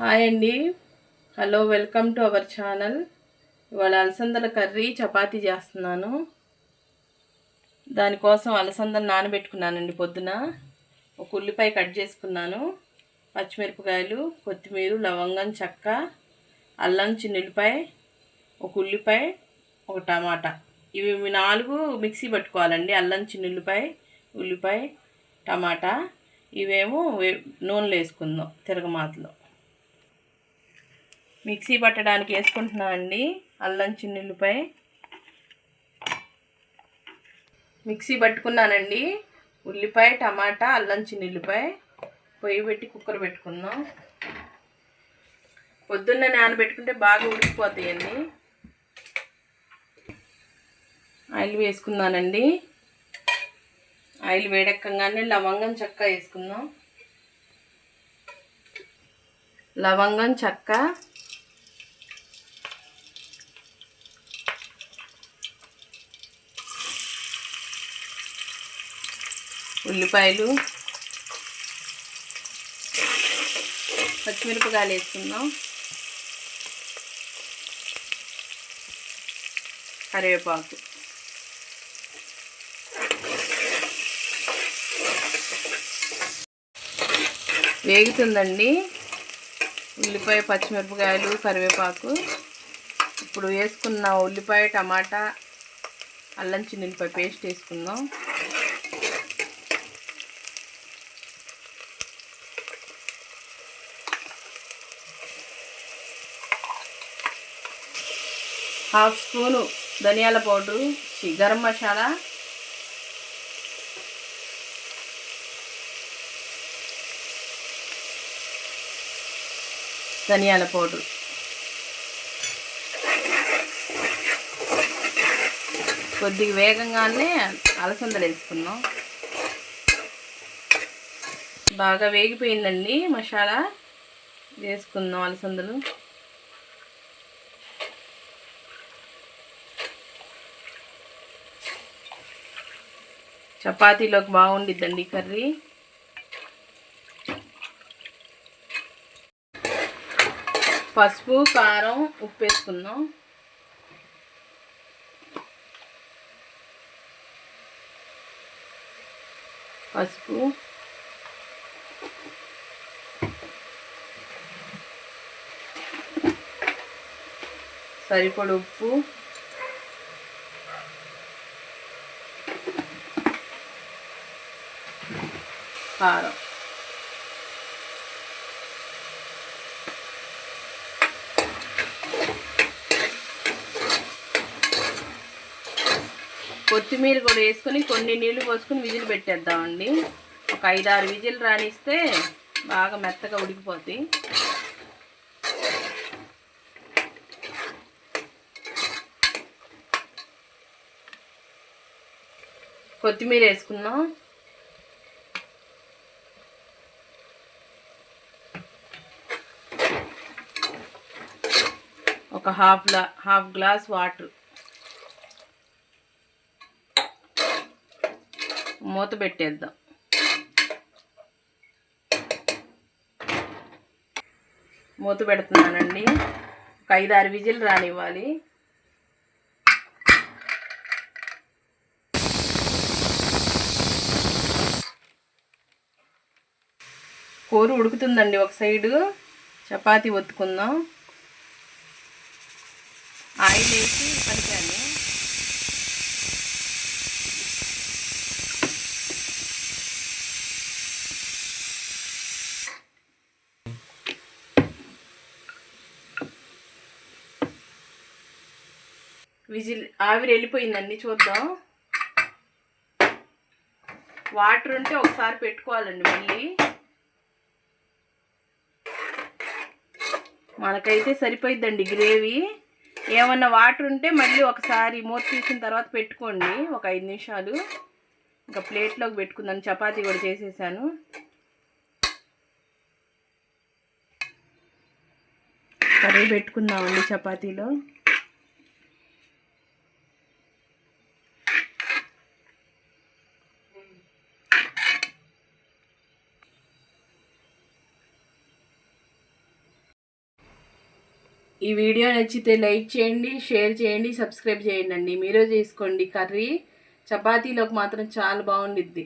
Hi అండి. Hello welcome to our channel. ఇవాళ అలసందల కర్రీ చపాతీ చేస్తున్నాను. దానికోసం అలసందలు నానబెట్టుకున్నానండి పొద్దున. ఒక ఉల్లిపాయ కట్ చేసుకున్నాను. పచ్చిమిరపకాయలు కొత్తిమీర లవంగం చెక్క అల్లం చిన్నుల్లిపాయ ఒక ఉల్లిపాయ ఒక టమాటా. ఇవి నాలుగు మిక్సీ పట్టుకోవాలండి. అల్లం చిన్నుల్లిపాయ ఉల్లిపాయ టమాటా. ఇవేమో వే- నూనెలో వేసుకుందాం తిరగమాతలో. మిక్సీ పట్టడానికి వేసుకుంటున్నాను అండి. అల్లం చిన్నులపై. మిక్సీ పట్టుకున్నానండి. ఉల్లిపాయ టమాటా అల్లం చిన్నులపై. పొయ్యి పెట్టి కుక్కర్ పెట్టుకుందాం పొద్దున్న నానబెట్టుకుంటే బాగా ఉడికిపోతాయండి. ఆయిల్ వేసుకున్నానండి. ఆయిల్ వేడెక్కగానే లవంగం చెక్క వేసుకుందాం. లవంగం చెక్క ఉల్లిపాయలు పచ్చిమిరపకాయలు వేసుకుందాం. కరివేపాకు. వేగుతుందండి. ఉల్లిపాయ పచ్చిమిరపకాయలు కరివేపాకు. ఇప్పుడు వేసుకున్న ఉల్లిపాయ టమాటా అల్లం చిన్నపాయ పేస్ట్ వేసుకుందాం. హాఫ్ స్పూను ధనియాల పౌడరు గరం మసాలా ధనియాల పౌడర్. కొద్దిగా వేగంగానే అలసందలు వేసుకున్నాం. బాగా వేగిపోయిందండి మసాలా. వేసుకుందాం అలసందలు. చపాతీలోకి బాగుండిద్దండి కర్రీ. పసుపు కారం ఉప్పు వేసుకుందాం పసుపు. సరిపడు ఉప్పు. కారం కొత్తిమీర కూడా వేసుకొని కొన్ని నీళ్ళు పోసుకొని విజిల్ పెట్టేద్దామండి. ఒక ఐదు ఆరు విజిల్ రానిస్తే బాగా మెత్తగా ఉడికిపోతాయి కొత్తిమీర వేసుకున్నాం. ఒక హాఫ్ గ్లా హాఫ్ గ్లాస్ వాటర్ మూత పెట్టేద్దాం. మూత పెడుతున్నానండి. ఒక ఐదు ఆరు విజిల్ రానివ్వాలి. కూర ఉడుకుతుందండి ఒక సైడు. చపాతీ ఒత్తుకుందాం. ఆయిల్ వేసి కలిపాను విజిల్ ఆవిరి వెళ్ళిపోయిందండి చూద్దాం. వాటర్ ఉంటే ఒకసారి పెట్టుకోవాలండి మళ్ళీ. మనకైతే సరిపోయిద్దండి గ్రేవీ. ఏమన్నా వాటర్ ఉంటే మళ్ళీ ఒకసారి మూత తీసిన తర్వాత పెట్టుకోండి. ఒక ఐదు నిమిషాలు. ఇంకా ప్లేట్లోకి పెట్టుకుందాను చపాతీ కూడా చేసేసాను. కర్రీ పెట్టుకుందామండి చపాతీలో. ఈ వీడియో నచ్చితే లైక్ చేయండి షేర్ చేయండి సబ్స్క్రైబ్ చేయండి అండి. మీరు చేసుకోండి కర్రీ. చపాతీలోకి మాత్రం చాలా బాగుండిద్ది.